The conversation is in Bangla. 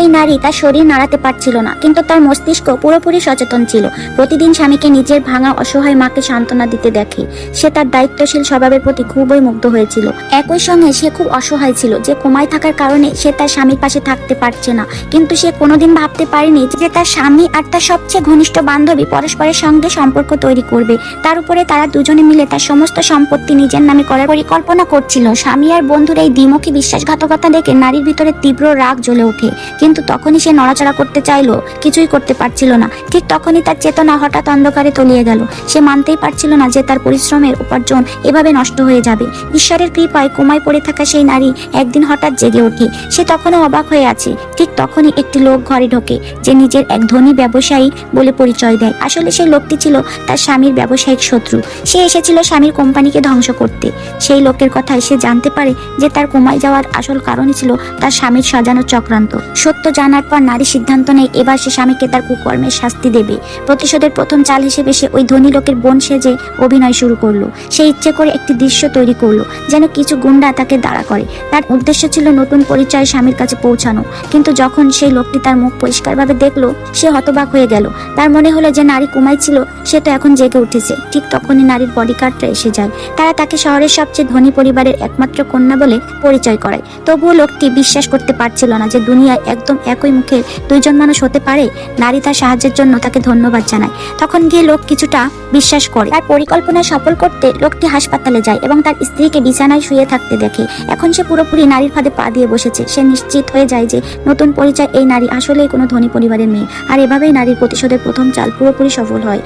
এই নারী তার শরীর নাড়াতে পারছিল না, কিন্তু তার মস্তিষ্ক পুরোপুরি সচেতন ছিল। প্রতিদিন স্বামীকে নিজের ভাঙা অসহায় মাকে সান্ত্বনা দিতে দেখে। সে তার দায়িত্বশীল স্বভাবের প্রতি খুবই মুগ্ধ হয়েছিল। একই সঙ্গে সে খুব অসহায় ছিল, যে কোমায় থাকার কারণে সে তার স্বামীর পাশে থাকতে পারছে না। কিন্তু সে কোনোদিন ভাবতে পারেনি যে তার স্বামী আর তার সবচেয়ে ঘনিষ্ঠ বান্ধবী পরস্পরের সঙ্গে সম্পর্ক তৈরি করবে। তার উপরে তারা দুজনে মিলে তার সমস্ত সম্পত্তি নিজের নামে করার পরিকল্পনা করছিল। স্বামী আর বন্ধুর এই দ্বিমুখী বিশ্বাসঘাতকতা দেখে নারীর ভিতরে তীব্র রাগ জ্বলে ওঠে। কিন্তু তখনই সে নড়াচড়া করতে চাইলো, কিছুই করতে পারছিল না। ঠিক তখনই তার চেতনা হঠাৎ অন্ধকারে তলিয়ে গেল। সে মানতেই পারছিল না যে তার পরিশ্রমের উপার্জন এভাবে নষ্ট হয়ে যাবে। ঈশ্বরের কৃপায় কোমায় পড়ে থাকা সেই নারী একদিন হঠাৎ জেগে ওঠে। সে তখনও অবাক হয়ে আছে। ঠিক তখনই একটি লোক ঘরে ঢোকে, যে নিজের এক ধনী ব্যবসায়ী বলে পরিচয় দেয়। আসলে সেই লোকটি ছিল তার স্বামীর ব্যবসায়িক শত্রু। সে এসেছিল স্বামীর কোম্পানিকে ধ্বংস করতে। সেই লোকের কথায় সে জানতে পারে যে তার কোমায় যাওয়ার আসল কারণই ছিল তার স্বামীর সাজানো চক্রান্ত। সত্য জানার পর নারী সিদ্ধান্ত নেয়, এবার সে স্বামীকে তার কুকর্মের শাস্তি দেবে। প্রতিশোধের প্রথম চাল হিসেবে সে ওই ধনী লোকের বোন সেজে অভিনয় শুরু করল। সে ইচ্ছে করে একটি দৃশ্য তৈরি করল, যেন কিছু গুন্ডা তাকে দাঁড়া করে। তার উদ্দেশ্য ছিল নতুন পরিচয় স্বামীর কাছে পৌঁছানো, কিন্তু যখন সেই লোকটি তার মুখ পরিষ্কারভাবে দেখল, সে হতবাক হয়ে গেল। তার মনে হলো যে নারী কুমাই ছিল, সে তো এখন জেগে উঠেছে। ঠিক তখনই নারীর বডিগার্ডরা এসে যায়। তারা তাকে শহরের সবচেয়ে ধনী পরিবারের একমাত্র কন্যা বলে পরিচয় করায়। তবুও লোকটি বিশ্বাস করতে পারছিল না যে দুনিয়ায় একদম একই মুখে দুইজন মানুষ হতে পারে? নারী তার সাহায্যের জন্য তাকে ধন্যবাদ জানায়। তখন গিয়ে লোক কিছুটা বিশ্বাস করে। তার পরিকল্পনা সফল করতে লোকটি হাসপাতালে যায় এবং তার স্ত্রীকে বিছানায় শুয়ে থাকতে দেখে। এখন সে পুরোপুরি নারীর ফাঁদে পা দিয়ে বসেছে। সে নিশ্চিত হয়ে যায় যে নতুন পরিচয় এই নারী আসলেই কোনো ধনী পরিবারের মেয়ে। আর এভাবেই নারীর প্রতিশোধের প্রথম চাল পুরোপুরি সফল হয়।